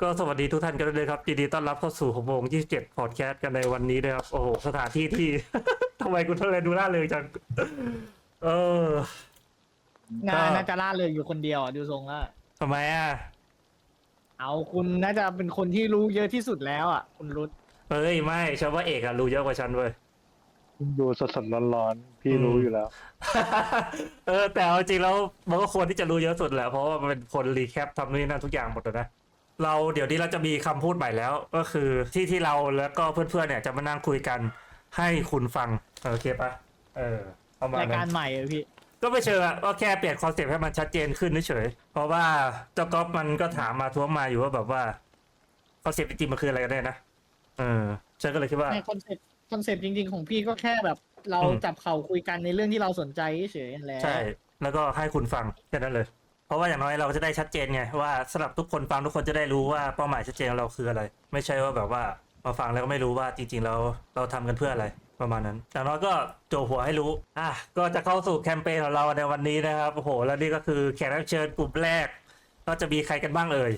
ก็สวัสดีทุกท่านกันด้วยครับยินดีต้อนรับเข้าสู่หกโมงยี่สิบเจ็ดพอดแคสต์กันในวันนี้นะครับ โอ้โห สถานที่ที่ ทำไมคุณทะเลดูน่าเลยจัง เออ งานก็น่าจะล่าเริงอยู่คนเดียวอะดูทรงแล้วทำไมอะ เอาคุณน่าจะเป็นคนที่รู้เยอะที่สุดแล้วอะ คุณรุตเอ้ย ไม่ฉันว่าเอกอะรู้เยอะกว่าฉันเว้ย ดูสดสดร้อนร้อนๆพี่อืมรู้อยู่แล้ว เออ แต่เอาจริงแล้วมันก็ควรที่จะรู้เยอะสุดแหละ เพราะว่ามันเป็นคนรีแคปทำนู่นนนั่นทุกอย่างหมดเลยนะ เราเดี๋ยวนี้เราจะมีคำพูดใหม่แล้ว ก็คือที่ที่เราแล้วก็เพื่อนๆเนี่ยจะมานั่งคุยกันให้คุณฟังโอเคปะเออเอามารายการนั้นใหม่เลยพี่ก็ไม่เชิงอะก็แค่เปลี่ยนคอนเซ็ปต์ให้มันชัดเจนขึ้นเฉยๆเพราะว่าเจ้าก๊อฟมันก็ถามมาท้วงมาอยู่ว่าแบบว่าคอนเซ็ปต์จริงๆมันคืออะไรกันแน่นะเออฉันก็เลยคิดว่าในคอนเซ็ปต์คอนเซ็ปต์จริง ๆ ของพี่ก็แค่แบบ เราอืมจับเข่าคุยกันในเรื่องที่เราสนใจเฉยๆนั่นแหละใช่ แล้วก็ให้คุณฟังแค่นั้นเลย เพราะว่าอย่างน้อยเราจะได้ชัดเจนไงว่าสำหรับทุกคนฟังทุกคนจะได้รู้ว่าเป้าหมายชัดเจนของเราคืออะไร ไม่ใช่ว่าแบบว่ามาฟังแล้วก็ไม่รู้ว่าจริง ๆ เราเราทำกันเพื่ออะไรประมาณนั้นอย่างน้อยก็โจหัวให้รู้อะก็จะเข้าสู่แคมเปญของเราในวันนี้นะครับโอ้โหแล้วนี่ก็คือแขกรับเชิญกลุ่มแรก ก็จะมีใครกันบ้างเอ่ย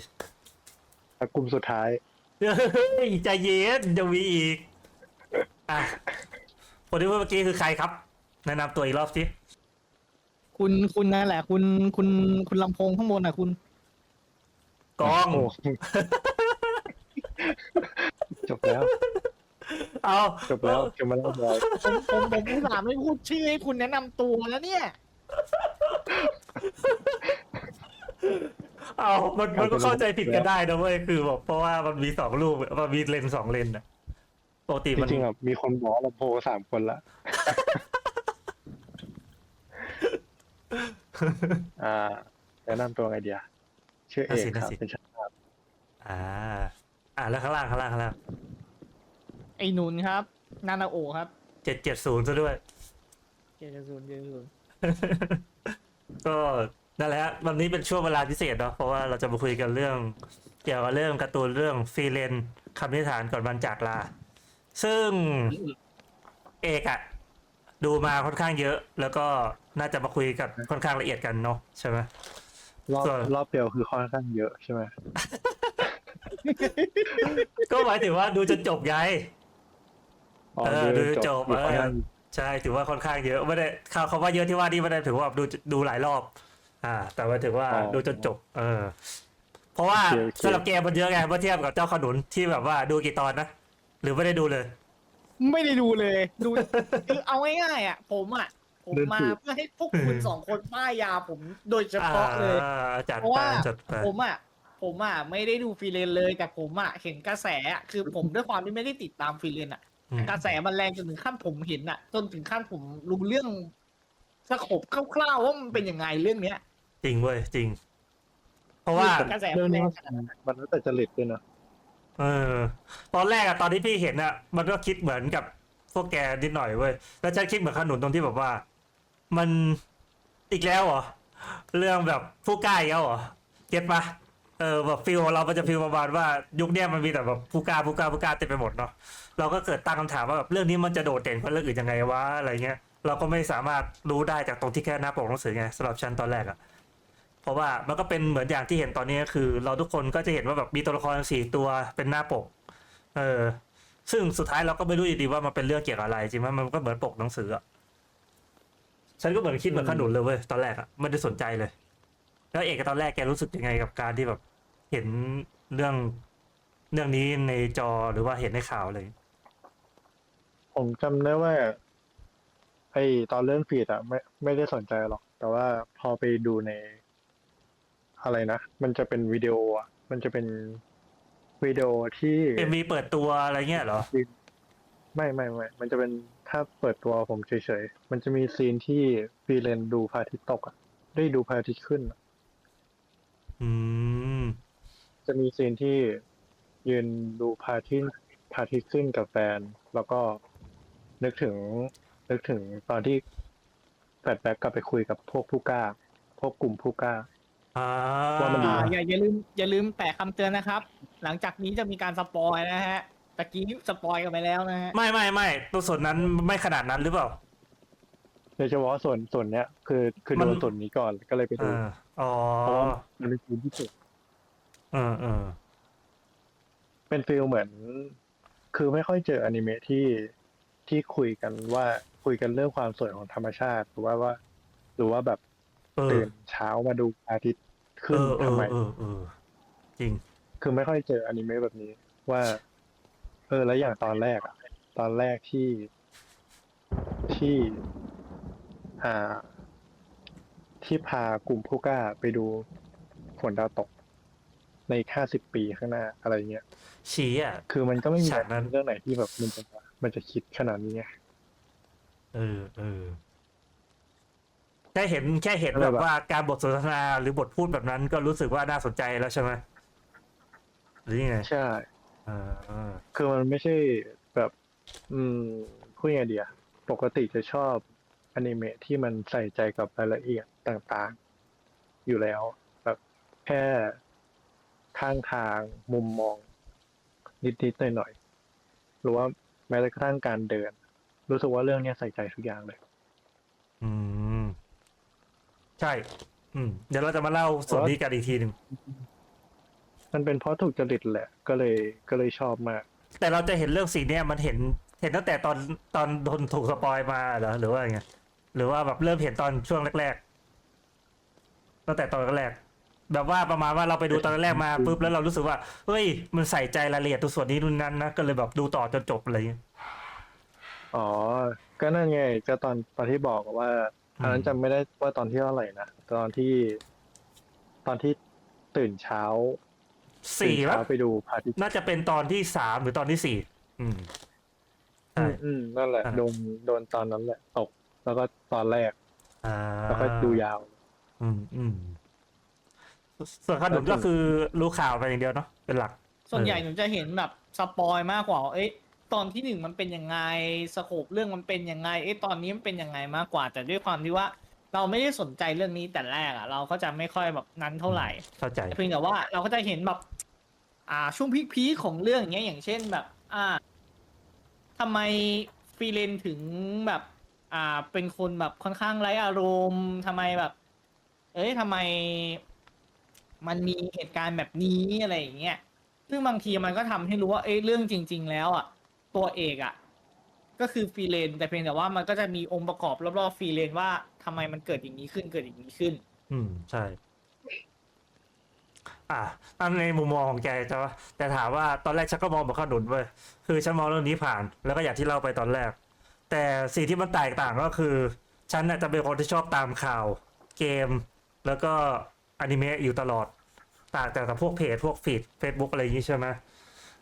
แล้วกลุ่มสุดท้าย เฮ้ยใจเย็นจะมีอีก อะ คนที่พูดเมื่อกี้คือใครครับ แนะนำตัวอีกรอบสิ คุณคุณนั่นแหละ คุณคุณคุณลำโพงข้างบนอะ คุณกอง โอ้จบแล้ว เอาจบแล้วจบมาแล้วบอยผมผมผมอุตส่าห์ไม่พูดชื่อให้คุณแนะนำตัวแล้วเนี่ย เอามันมันก็เข้าใจผิดกันได้นะเว้ยคือแบบเพราะว่ามันมีสองรูปมันมีเลนส์สองเลนส์อะปกติจมัน ริงๆอะมีคนบอกว่าลำโพงสามคนละ อ่าแนะนำตัวไงเดียชื่อเอกครับเป็นช่างภาพอ่า อ่าแล้วข้างล่างข้างล่างข้างล่างไอ้หนุนครับ นานาโอครับเจ็ดเจ็ดศูนย์ซะด้วย เจเจศูนย์เจเจศูนย์ก็นั่นแหละฮะวันนี้เป็นช่วงเวลาพิเศษเนาะเพราะว่าเราจะมาคุยกันเรื่อง เกี่ยวกับเรื่องการ์ตูนเรื่องฟรีเลนคำนิฐานก่อนวันจากลา ซึ่งเอกอะดูมาค่อนข้างเยอะ แล้วก็ น่าจะมาคุยกับค่อนข้างละเอียดกันเนาะใช่ไหมรอบส่วน รอบเดียวคือค่อนข้างเยอะใช่ไหมก็หมายถึงว่าดูจนจบไง อ๋อเออดูจบมีค่อนข้างใช่ถือว่าค่อนข้างเยอะไม่ได้คำคำว่าเยอะที่ว่านี่ไม่ได้ถือว่าดูดูหลายรอบ อ่า แต่ว่าถือว่าดูจนจบ เออ เพราะว่าสำหรับเกมมันเยอะไงเมื่อเทียบกับเจ้าขนุนที่แบบว่าดูกี่ตอนนะหรือไม่ได้ดูเลย ไม่ได้ดูเลย ดู คือเอาง่ายๆอะ ผมอะ ผมมาเพื่อให้พวกคุณสองคนป้ายยาผมโดยเฉพาะเลยอ่าจัดเพราะไปว่าจัดไปผมอะผมอะไม่ได้ดูฟรีเลนเลยแต่ผมอะเห็นกระแสอะคือผมด้วยความที่ไม่ได้ติดตามฟรีเลนอะอืมกระแสมันแรงจนถึงขั้นผมเห็นอะ จนถึงขั้นผมรู้เรื่องสโคบคร่าวๆว่ามันเป็นยังไงเรื่องเนี้ย จริงเว้ยจริง เพราะว่ากระแสเรื่มัองนแรนี้งมันขนาดนั้นมันแล้วแต่จริตด้วยนะเออ ตอนแรกอะตอนที่พี่เห็นอะมันก็คิดเหมือนกับพวกแกนิดหน่อยเว้ยแล้วฉันคิดเหมือนขนุนตรงที่แบบว่า มันอีกแล้วเหรอเรื่องแบบผู้กล้าอีกแล้วเหรอเก็ตปะเออแบบฟิลของเรามันจะฟิลประมาณว่ายุคเนี้ยมันมีแต่แบบผู้กล้าผู้กล้าผู้กล้าเต็มไปหมดเนาะเราก็เกิดตั้งคำถามว่าแบบเรื่องนี้มันจะโดดเด่นกว่าเรื่องอื่นยังไงวะอะไรเงี้ยเราก็ไม่สามารถรู้ได้จากตรงที่แค่หน้าปกหนังสือไงสำหรับฉันตอนแรกอะเพราะว่ามันก็เป็นเหมือนอย่างที่เห็นตอนนี้คือ เราทุกคนก็จะเห็นว่าแบบมีตัวละครสี่ตัวเป็นหน้าปก เออ ซึ่งสุดท้ายเราก็ไม่รู้อยู่ดีว่ามันเป็นเรื่องเกี่ยวกับอะไรจริงไหมมันก็เหมือนปกหนังสืออะ ฉันก็เหมือนคิดเหมือนขนุนเลยเว้ยตอนแรกอะไม่ได้สนใจเลย แล้วเอกตอนแรกแกรู้สึกยังไงกับการที่แบบ เห็นเรื่องเรื่องนี้ในจอหรือว่าเห็นในข่าวเลย ผมจำได้ว่าไอตอนเลื่อนฟีดอะไม่ไม่ได้สนใจหรอก แต่ว่าพอไปดูใน อะไรนะ มันจะเป็นวิดีโออะมันจะเป็นวิดีโอที่ เอ็มวีเปิดตัวอะไรเงี้ยเหรอ ไม่ไม่ไม่มันจะเป็นถ้าเปิดตัวผมเฉยๆ มันจะมีซีนที่ฟรีเลนดูพระอาทิตย์ตกอะ ได้ดูพระอาทิตย์ขึ้นอะอืม จะมีซีนที่ยืนดูพระอาทิตย์พระอาทิตย์ขึ้นกับแฟน แล้วก็นึกถึง นึกถึงตอนที่แฟลชแบ็กกลับไปคุยกับพวกผู้กล้า พวกกลุ่มผู้กล้า อ่าว่ามันดี อ่าอย่าอย่าลืมอย่าลืมแปะคำเตือนนะครับ หลังจากนี้จะมีการสปอยนะฮะ ตะกี้สปอยกันไปแล้วนะฮะไม่ไม่ไม่ตัวส่วนนั้นไม่ขนาดนั้นหรือเปล่าโดยเฉพาะส่วนส่วนเนี้ยคือคือมันโดนส่วนนี้ก่อนก็เลยไปดูอ่าอ๋อเพราะว่ามันเป็นซีนที่สุดเออเออเป็นฟิลเหมือน คือไม่ค่อยเจออนิเมะที่ที่คุยกันว่าคุยกันเรื่องความสวยของธรรมชาติหรือว่าว่า หรือว่าแบบเออตื่นเช้ามาดูอาทิตย์ขึ้นเออเอทำอไม เออเออจริง คือไม่ค่อยเจออนิเมะแบบนี้ ว่า เออแล้วอย่างตอนแรกอะตอนแรกที่ที่ อ่า ที่พากลุ่มผู้กล้าไปดูฝนดาวตก ในอีกห้าสิบปีข้างหน้าอะไรเงี้ยชี้อะ คือมันก็ไม่มีฉากนั้น เรื่องไหนที่แบบมันจะมันจะคิดขนาดนี้ไง เออเออแค่เห็นแค่เห็นอะไรแบบแบบ ว่าการบทสนทนาหรือบทพูดแบบนั้นก็รู้สึกว่าน่าสนใจแล้วใช่ไหมหรือยังไง ใช่เอคือมันไม่ใช่แบบ อืมพูดยังไงเดียปกติจะชอบอนิเมะที่มันใส่ใจกับรายละเอียดต่างๆ อยู่แล้ว แบบแค่ข้างทางมุมมอง นิดๆหน่อยๆหรือว่าแม้กระทั่งการเดิน รู้สึกว่าเรื่องเนี้ยใส่ใจทุกอย่างเลย อืม ใช่ อืม เดี๋ยวเราจะมาเล่าส่วนนี้กันอีกทีหนึ่ง มันเป็นเพราะถูกจริตแหละ ก็เลยก็เลยชอบมาก แต่เราจะเห็นเรื่องสีเนี้ยมันเห็นเห็นตั้งแต่ตอนตอนโดนถูกสปอยมาเหรอหรือว่าไงหรือว่าแบบเริ่มเห็นตอนช่วงแรกๆตั้งแต่ตอนแรกๆแบบว่าประมาณว่าเราไปดูตอนแรกมาปุ๊บแล้วเรารู้สึกว่าเฮ้ย มันใส่ใจรายละเอียดตัวส่วนนี้นู่นนั้นนะก็เลยแบบดูต่อจนจบอะไรอย่างเงี้ยอ๋อ ก็นั่นไงก็ตอนตอนที่บอกว่าอันนั้นอืมจำไม่ได้ว่าตอนที่เท่าไหร่นะตอนที่ ตอนที่ตื่นเช้า สี่ตื่นวะเช้าไปดูพระอาทิตย์น่าจะเป็นตอนที่สามหรือตอนที่สี่อืมใช่อืมอืมนั่นแหละอ่าโดนโดนตอนนั้นแหละตก แล้วก็ตอนแรกอ่าแล้วก็ดูยาว อืมอืมส่วนขนุนก็คือรู้ข่าวไปอย่างเดียวเนาะเป็นหลัก ส่วนใหญ่เออหนูจะเห็นแบบสปอยมากกว่าว่า เอ้ยตอนที่หนึ่งมันเป็นยังไงสโคปเรื่องมันเป็นยังไงเอ้ยตอนนี้มันเป็นยังไงมากกว่า แต่ด้วยความที่ว่า เราไม่ได้สนใจเรื่องนี้แต่แรกอะ เราก็จะไม่ค่อยแบบนั้นเท่าไหร่เข้าใจเพียงแต่ว่าเราก็จะเห็นแบบ อ่าช่วงพีคๆของเรื่องอย่างเงี้ยอย่างเช่นแบบ อ่าทำไมฟรีเลนถึงแบบ อ่า เป็นคนแบบค่อนข้างไร้อารมณ์ทำไมแบบ เอ้ยทำไม มันมีเหตุการณ์แบบนี้อะไรอย่างเงี้ย ซึ่งบางทีมันก็ทำให้รู้ว่า เอ้ยเรื่องจริง ๆ แล้วอะ ตัวเอกอะ ก็คือฟรีเลนแต่เพียงแต่ว่ามันก็จะมีองค์ประกอบรอบๆฟรีเลนว่าทำไมมันเกิดอย่างนี้ขึ้นเกิดอย่างนี้ขึ้น อืมใช่ อะในมุมมองของแกจะแต่ถามว่าตอนแรกฉันก็มองแบบขนุนเว้ยคือฉันมองเรื่องนี้ผ่าน แล้วก็อย่างที่เล่าไปตอนแรก แต่สิ่งที่มันแตกต่างก็คือ ฉันน่ะจะเป็นคนที่ชอบตามข่าว เกม แล้วก็อนิเมะอยู่ตลอด ต่างจากพวกเพจพวกฟีดเฟซบุ๊กอะไรอย่างนี้ใช่ไหม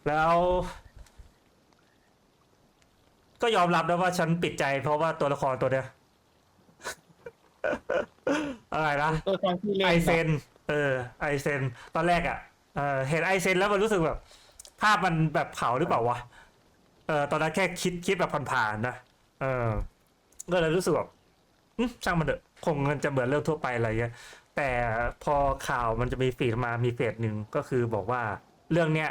แล้ว ก็ยอมรับนะว่าฉันปิดใจ เพราะว่าตัวละครตัวเนี้ยอะไรนะตัวตอนฟรีเลนไอเซน เออ ไอเซน ตอนแรกอะ่ะเออเห็นไอเซนแล้วมันรู้สึกแบบ ภาพมันแบบเผาหรือเปล่าวะ เออ ตอนนั้นแค่คิดคิดแบบผ่านๆนะ เออ ก็เลยรู้สึกแบบอืมช่างมันเถอะ คงมันจะเหมือนเรื่องทั่วไปอะไรเงี้ย แต่พอข่าวมันจะมีฟีดมา มีเฟสหนึ่งก็คือบอกว่าเรื่องเนี้ย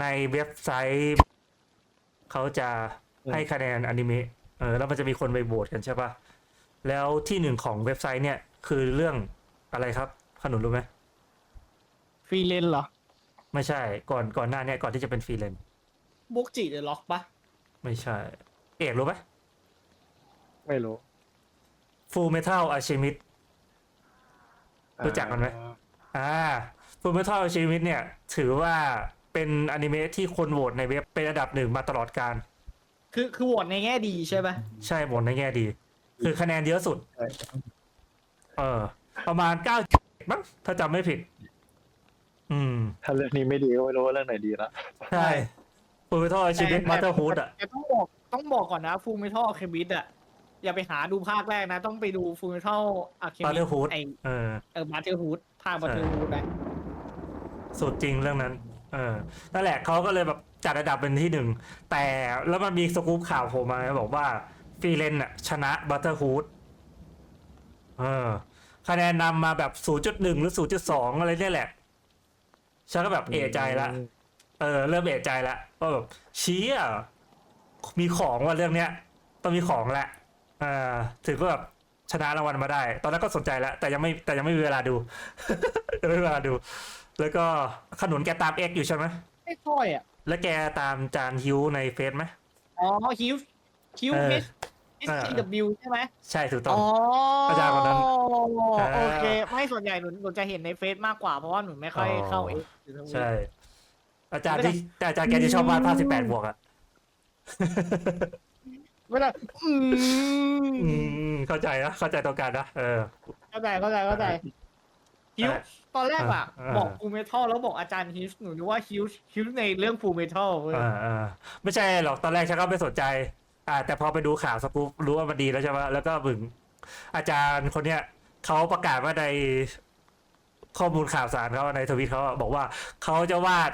ในเว็บไซต์ เขาจะ ให้คะแนนอนิเมะเออแล้วมันจะมีคนไปโหวตกันใช่ปะแล้วที่หนึ่งของเว็บไซต์เนี่ย คือเรื่องอะไรครับ ขนุนรู้ไหมฟรีเลนเหรอ ไม่ใช่ก่อนก่อนหน้าเนี้ก่อนที่จะเป็นฟรีแลนซ์บุกจิเดอะล็อกปะไม่ใช่ เอกรู้ไหมไม่รู้ฟูลเมทัลอาชิมิรู้จักมันไหมอ่าอ่าฟูลเมทัลอาชิมิเนี่ย ถือว่าเป็นอนิเมะที่คนโหวตในเว็บเป็นอันดับหนึ่งมาตลอดการ คือคือโหวตในแง่ดีใช่ปะใช่โหวตในแง่ดี คือคะแนนเยอะสุดใช่เออ ประมาณเก้ามั้งถ้าจำไม่ผิด อืม ถ้าเรื่องนี้ไม่ดีก็ไม่รู้ว่าเรื่องไหนดีละใช่ฟูลเมทัลอาชิมิมาเตอร์ฮูดอะ แต่ต้องบอกต้องบอกก่อนนะฟูมิทัลเคมิดอะอย่าไปหาดูภาคแรกนะ ต้องไปดูฟูมิทัลอะเคมิด Brotherhood ไอเออ เออบัตเทอร์ฮูดภาคบัตเทอร์ฮูดนะสุดจริงเรื่องนั้น เออ นั่นแหละเขาก็เลยแบบ จัดระดับเป็นที่หนึ่ง แต่แล้วมันมีสกู๊ปข่าวผล่มาบอกว่าฟีเลนน่ะชนะบัตเตอร์ฮูดเออ คะแนนนำมาแบบ 0.1 หรือ 0.2 อะไรเนี่ยแหละ ฉันก็แบบเอะใจละเออ เริ่มเอะใจละว่าแบบเชี้อะมีของว่าเรื่องเนี้ย ต้องมีของแหละอ่าถึงก็แบบชนะรางวัลมาได้ ตอนแรกก็สนใจแล้วแต่ยังไม่แต่ยังไม่มีเวลาดูยังไม่มีเวลาดู แล้วก็ขนุนแกตามเอ็กอยู่ใช่ไหมไอ้ไม่ค่อยอะ แล้วแกตามจานฮิวในเฟซไหม อ๋อฮิวฮิวเออเอชเออ W ใช่ไหมใช่ถูกต้อง อ๋ออาจารย์คนนั้นโอเคไม่ส่วนใหญ่หนูหนูจะเห็นในเฟซมากกว่าเพราะว่าหนูไม่ค่อยอ๋อเข้าเอ็กหรือทวิต ใช่ อาจารย์ที่แต่อาจารย์แกจะชอบวาดภาพสิบแปดบวกอะเวลาอืมอืมเข้าใจนะเข้าใจตรงกันนะเออเข้าใจเข้าใจเข้าใจฮิวเออ ตอนแรกอะเออบอกฟูเมทัลแล้วบอกอาจารย์ฮิวหนูนึกว่าฮิวฮิวในเรื่องฟูเมทัลเว้ยอ่าอ่าไม่ใช่หรอกตอนแรกฉันก็ไม่สนใจ อ่า แต่พอไปดูข่าวสกู๊ปรู้ว่ามันดีแล้วใช่ไหมแล้วก็บึงอาจารย์คนเนี้ยเขาประกาศว่าในข้อมูลข่าวสารเขาในทวิตเขาอะบอกว่าเขาจะวาด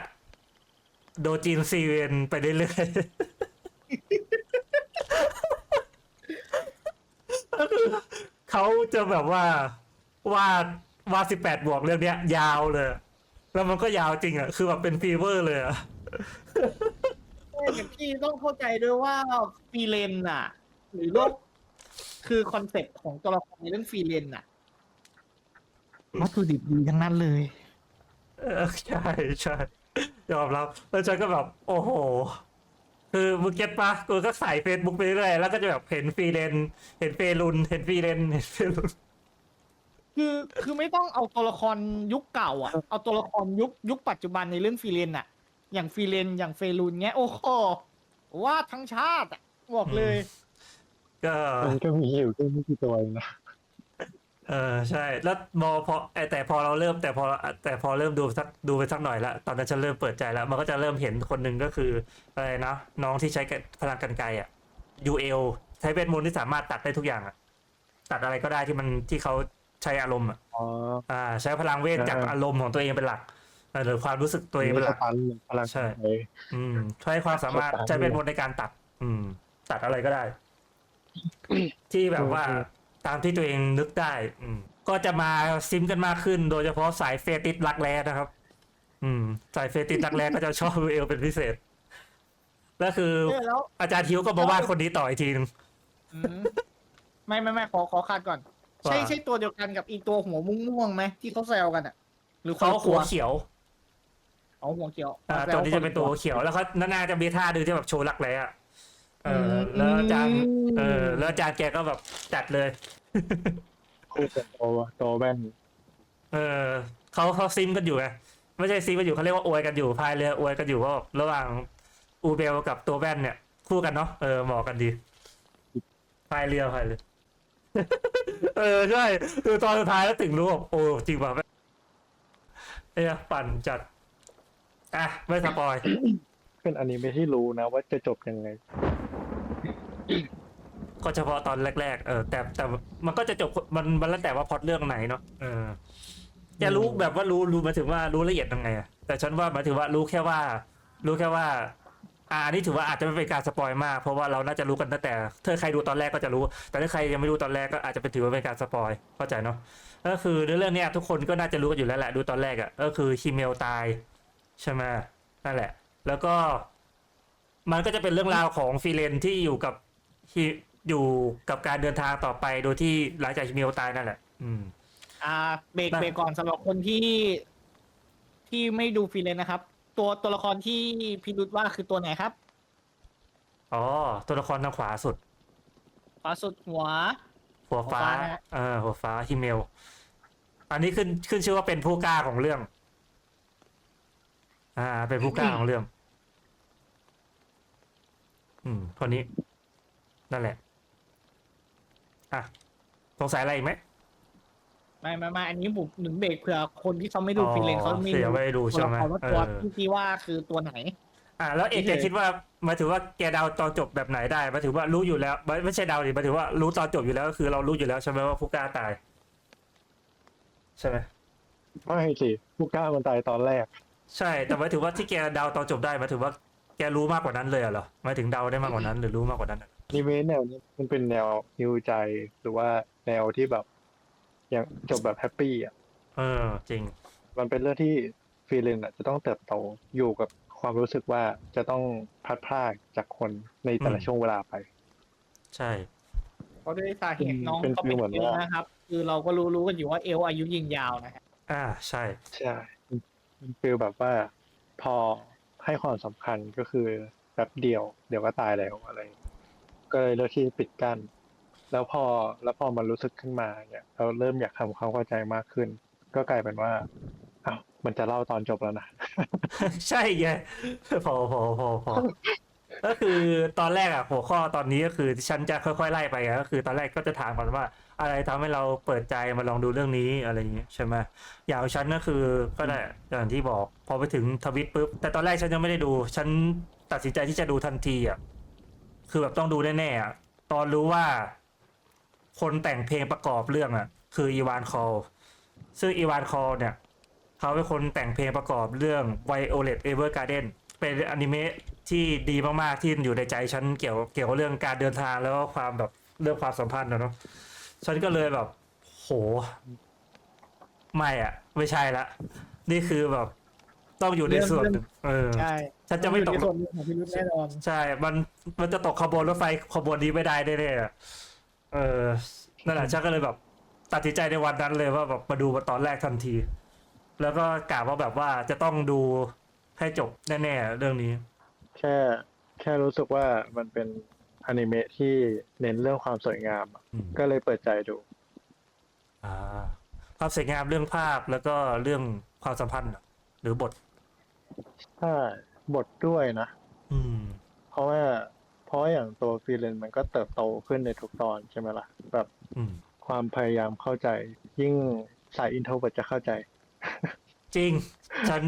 โดจินซีเวนไปเรื่อยๆ เขาจะแบบว่าวาด วาดสิบแปดบวกเรื่องเนี้ย ยาวเลย แล้วมันก็ยาวจริงอะ คือแบบเป็นฟีเวอร์เลยอะแต่พี่ต้องเข้าใจด้วยว่าฟีเลนอะหรือโลกคือคอนเซ็ปต์ของตัวละครในเรื่องฟีเลนอะวัตถุดิบดีทั้งนั้นเลยเออใช่ใช่ยอมรับ แล้วฉันก็แบบ โอ้โห คือมึงเก็ตปะกูก็ใส่เฟซบุ๊กไปเรื่อยแล้วก็จะแบบเห็นฟรีเลน เห็นเฟรุน เห็นฟรีเลน เห็นเฟรุน คือคือไม่ต้องเอาตัวละครยุคเก่าอะ เอาตัวละครยุคยุคปัจจุบันในเรื่องฟีเลนอะ อย่างฟีเลนอย่างเฟรูนเงี้ย โอ้โหวาดทั้งชาติอะบอกเลย ก็มันก็มีอยู่แค่ไม่กี่ตัวเองนะเออใช่ แล้วมอพอไอ้แต่พอเราเริ่มแต่พอแต่พอเริ่มดูสักดูไปสักหน่อยละตอนนั้นฉันเริ่มเปิดใจแล้ว มันก็จะเริ่มเห็นคนหนึ่งก็คืออะไรนะน้องที่ใช้พลังกันไกรอะ UL ใช้เวทมนต์ที่สามารถตัดได้ทุกอย่างอะตัดอะไรก็ได้ที่มันที่เขา ใช้อารมณ์อะอ๋ออ่า ใช้พลังเวทจากเอออารมณ์ของตัวเองเป็นหลักเออหรือความรู้สึกตัวเองเป็นหลักสตันพลังใช่เลยอืมใช้ความสามารถตัดใช้เวทมนต์ในการตัด อืม ตัดอะไรก็ได้ ที่แบบว่าโอเคตามที่ตัวเองนึกได้ อืม ก็จะมาซิมกันมากขึ้น โดยเฉพาะสายเฟติสรักแร้นะครับ อืม สายเฟติสรักแร้ก็จะชอบเอลเป็นพิเศษแล้วคือเออแล้วอาจารย์ทิวก็มาวาดคนนี้ต่ออีกทีนึงอืมไม่ไม่ไม่ขอขอคาดก่อน ใช่ว่าใช่ตัวเดียวกันกับอีตัวหัวม่วงๆไหมที่เขาแซวกันอะ หรือเขาคนละหัวเขียวเอาหัวเขียวอ่าแซตัววนี้จะเป็นตัวหัวเขียวแล้วเขาน่าจะมีท่าดูที่แบบโชว์รักแร้อะเออมแล้วอาจารย์เออแล้วอาจารย์แกก็แบบจัดเลย คู่กับตัวตัวแว่นเออเขาเขาซิมกันอยู่ไงไม่ใช่ซิมกันอยู่เขาเรียกว่าอวยกันอยู่พายเรืออวยกันอยู่ว่าระหว่างอูเบลกับตัวแว่นเนี่ย คู่กันเนาะเออเหมาะกันดีพายเรือพายเรือ เออใช่คือตอนสุดท้ายแล้วถึงรู้ว่าโอ้จริงป่ะเอ้ยปั่นจัด อะ ไม่สปอย เป็นอนิเมะที่รู้นะว่าจะจบยังไง ก็เฉพาะตอนแรก ๆ เออ แต่แต่มันก็จะจบมันมันแล้วแต่ว่าพล็อตเรื่องไหนเนาะเออจะรู้แบบว่ารู้รู้หมายถึงว่ารู้ละเอียดยังไงอะแต่ฉันว่าหมายถึงว่ารู้แค่ว่า รู้แค่ว่า อ่าอันนี้ถือว่าอาจจะไม่เป็นการสปอยมาก เพราะว่าเราน่าจะรู้กันตั้งแต่ถ้าใครดูตอนแรกก็จะรู้ แต่ถ้าใครยังไม่ดูตอนแรกก็อาจจะเป็นถือว่าเป็นการสปอยเข้าใจเนาะก็คือในเรื่องเนี้ยทุกคนก็น่าจะรู้กันอยู่แล้วแหละดูตอนแรกอะ่ะก็คือฮิเมลตายใช่ไหมนั่นแหละ แล้วก็มันก็จะเป็นเรื่องราวของฟีเลนที่อยู่กับอยู่กับการเดินทางต่อไปโดยที่หลังจากฮิเมลตายนั่นแหละ อืม อ่าเบรกเบรกก่อนสำหรับคนที่ที่ไม่ดูฟรีเลนนะครับ ตัวตัวละครที่พี่รุดว่าคือตัวไหนครับอ๋อ ตัวละครทางขวาสุด ขวาสุดหัว หัวฟ้า หัวฟ้านะเออ หัวฟ้าฮิเมล อันนี้ขึ้นขึ้นชื่อว่าเป็นผู้กล้าของเรื่อง อ่า เป็นผู้กล้าของเรื่อง อืมคนนี้ นั่นแหละ อะ สงสัยอะไรอีกไหม ไม่ไม่ไม่อันนี้ผมหนึ่งเบรกเผื่อคนที่เขาไม่ดูอ๋อฟรีเลนเขาไม่เสียไม่ดูตัวใช่ละไหมครว่าเอตัวอที่พี่ว่าคือตัวไหน อ่า แล้วเอกเฉแกยๆคิดว่าหมายถึงว่าแกเดาตอนจบแบบไหนได้หมายถึงว่ารู้อยู่แล้วไม่ไม่ใช่เดาดิหมายถึงว่ารู้ตอนจบอยู่แล้วก็คือเรารู้อยู่แล้วใช่ไหมว่าผู้กล้าตาย ใช่ไหมไม่สิผู้กล้ามันตายตอนแรก ใช่ แต่หมายถึงว่าที่แกเดาตอนจบได้หมายถึงว่าแกรู้มากกว่านั้นเลยเหรอหมายถึงเดาได้มากกว่านั้น หรือรู้มากกว่านั้นอะอนิเมะแนวนี้มันเป็นแนวฮิวใจหรือว่าแนวที่แบบ ยังจบแบบแฮปปี้อะเออ จริง มันเป็นเรื่องที่ฟรีเลนอะ จะต้องเติบโตอยู่กับความรู้สึกว่าจะต้องพัดพรากจากคนในแต่ละอืมช่วงเวลาไป ใช่ เพราะด้วยสาเหตุน้องเป็นเขาฟีเป็ลนเหมือนเอลว่านะครับ คือเราก็รู้รู้กันอยู่ว่าเอลอายุยิงยาวนะฮะอ่าใช่ ใช่มันฟีลแบบว่า พอให้ให้ความสำคัญก็คือแป๊บเดียว เดี๋ยวก็ตายแล้วอะไร ก็เลยเลือกที่จะปิดกั้น แล้วพอแล้วพอมันรู้สึกขึ้นมาเนี่ยเราเริ่มอยากทำความเข้าใจมากขึ้น ก็กลายเป็นว่าอ้าวมันจะเล่าตอนจบแล้วนะ ใช่ไงพอพอพอพอก็คือตอนแรกอะหัวข้อตอนนี้ก็คือฉันจะค่อยๆไล่ไปอะก็คือ ตอนแรกก็จะถามก่อนว่า อะไรทำให้เราเปิดใจมาลองดูเรื่องนี้อะไรอย่างเงี้ยใช่ไหมอย่างฉันก็คือก็ได้อย่างที่บอก พอไปถึงทวิตปุ๊บแต่ตอนแรกฉันยังไม่ได้ดู ฉันตัดสินใจที่จะดูทันทีอะคือแบบต้องดูแน่ๆอะตอนรู้ว่า คนแต่งเพลงประกอบเรื่องอะคืออีวานคอลซึ่งอีวานคอลเนี่ย เขาเป็นคนแต่งเพลงประกอบเรื่อง Violet Evergarden เป็นอนิเมะที่ดีมาก ๆ ที่อยู่ในใจฉันเกี่ยวเกี่ยวกับเรื่องการเดินทางแล้วก็ความแบบเรื่องความสัมพันธ์นะเนาะฉันก็เลยแบบ โห ไม่อะไม่ใช่ละ นี่คือแบบ ต้องอยู่ในส่วนหนึ่งเออใช่ฉันจะไม่ตกอยู่ในส่วนหนึ่งของพิรุธแน่นอนใช่ มันมันจะตกขบวนรถไฟขบวนนี้ไม่ได้แน่ๆอะ เออนั่นแหละฉันก็เลยแบบ ตัดสินใจในวันนั้นเลยว่าแบบมาดูมาตอนแรกทันที แล้วก็กล่าวว่าแบบว่าจะต้องดูให้จบแน่ๆเรื่องนี้ แค่แค่รู้สึกว่ามันเป็นอนิเมะที่เน้นเรื่องความสวยงามอะอืม ก็เลยเปิดใจดู อ่าความสวยงามเรื่องภาพแล้วก็เรื่องความสัมพันธ์เหรอหรือบท ถ้าบทด้วยนะ อืม เพราะว่า เพราะว่าอย่างตัวฟรีแลนซ์มันก็เติบโตขึ้นในทุกตอนใช่ไหมล่ะ แบบอืมความพยายามเข้าใจ ยิ่งสายอินโทรเวิร์จะเข้าใจ จริง ฉัน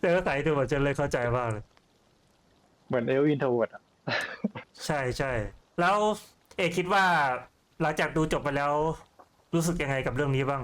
เจอสายตัวฉันเลยเข้าใจมากเลย เหมือนเอลอินโทรเวิร์อะ ใช่ใช่ แล้วเอกคิดว่าหลังจากดูจบไปแล้ว รู้สึกยังไงกับเรื่องนี้บ้าง